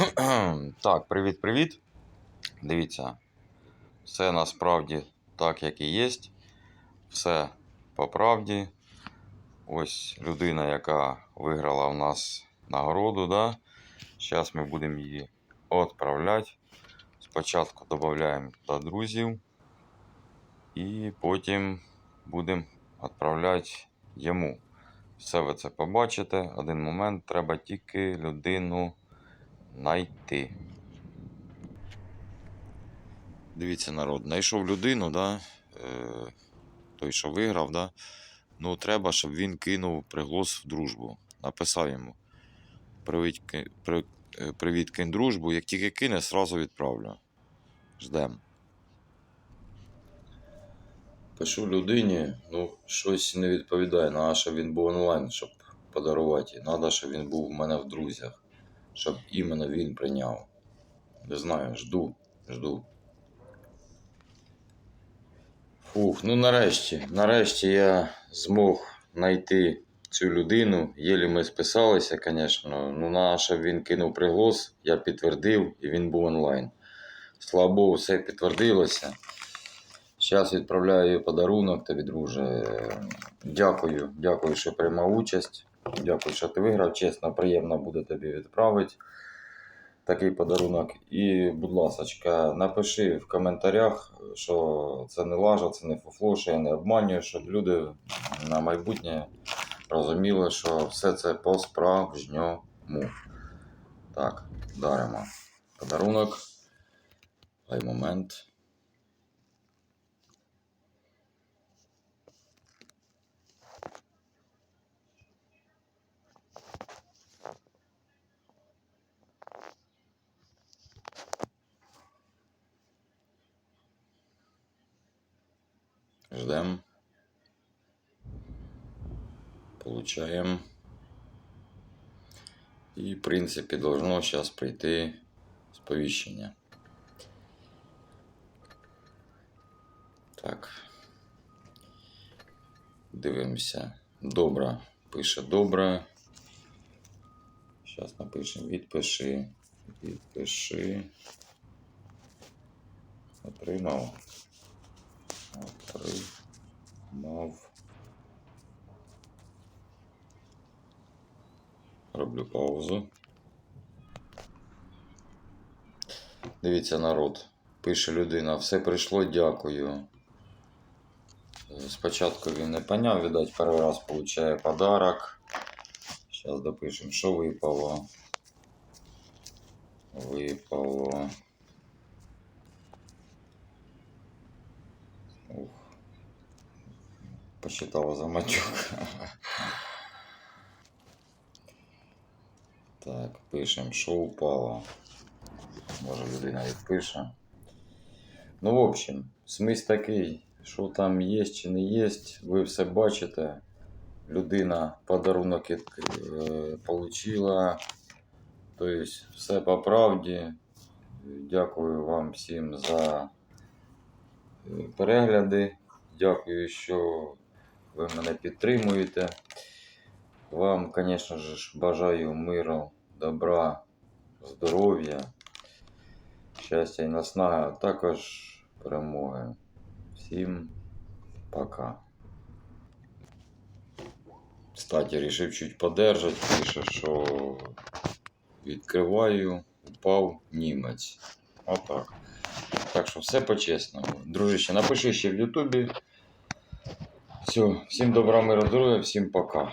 Так, привіт-привіт. Дивіться, все насправді так, як і є. Все по правді. Ось людина, яка виграла в нас нагороду, да? Зараз ми будемо її відправляти. Спочатку додаємо до друзів і потім будемо відправляти йому. Все ви це побачите. Один момент, треба тільки людину знайти. Дивіться, народ, знайшов людину, да? е, той, що виграв, да? ну треба, щоб він кинув приголос в дружбу. Написав йому. Привіт, при, е, привіт кинь дружбу. Як тільки кине, сразу відправлю. Ждем. Пишу людині, ну, щось не відповідає. Надо, щоб він був онлайн, щоб подарувати. Треба, щоб він був у мене в друзях. Щоб іменно він прийняв. Не знаю, жду, жду. Фух, ну нарешті, нарешті я змог знайти цю людину. Єлі ми списалися, звісно. Ну, на щоб він кинув приголос, я підтвердив і він був онлайн. Слава Богу, все підтвердилося. Зараз відправляю подарунок тобі, друже. Дякую, дякую, що приймав участь. Дякую, що ти виграв. Чесно, приємно буде тобі відправити такий подарунок. І, будь ласка, напиши в коментарях, що це не лажа, це не фуфло, що я не обманюю, щоб люди на майбутнє розуміли, що все це по-справжньому. Так, даримо подарунок. Дай момент. Ждем. Получаем. І, в принципі, должно зараз прийти сповіщення. Так. Дивимося. Добре. Пише добре. Зараз напишемо відпиши. Відпиши. Отримав. Отримав. Роблю паузу. Дивіться, народ. Пише людина. Все прийшло, дякую. Спочатку він не поняв, видать, перший раз получає подарок. Зараз допишемо, що випало. Випало. Посчитала за матюк. Так, пишемо, що упало. Може людина відпише. Ну, в общем, смисл такий, що там є чи не є, ви все бачите. Людина подарунок е, отримала. Тобто, все по правді. Дякую вам всім за е, перегляди. Дякую, що ви мене підтримуєте. Вам, звісно ж, бажаю миру, добра, здоров'я, щастя і наснаги, а також перемоги. Всім пока. Кстати, рішив чуть подержати, пише, що відкриваю, упав німець. Отак. Так що все по-чесному. Дружище, напиши ще в Ютубі. Все, всім добра, миру, здоров'я, всім пока.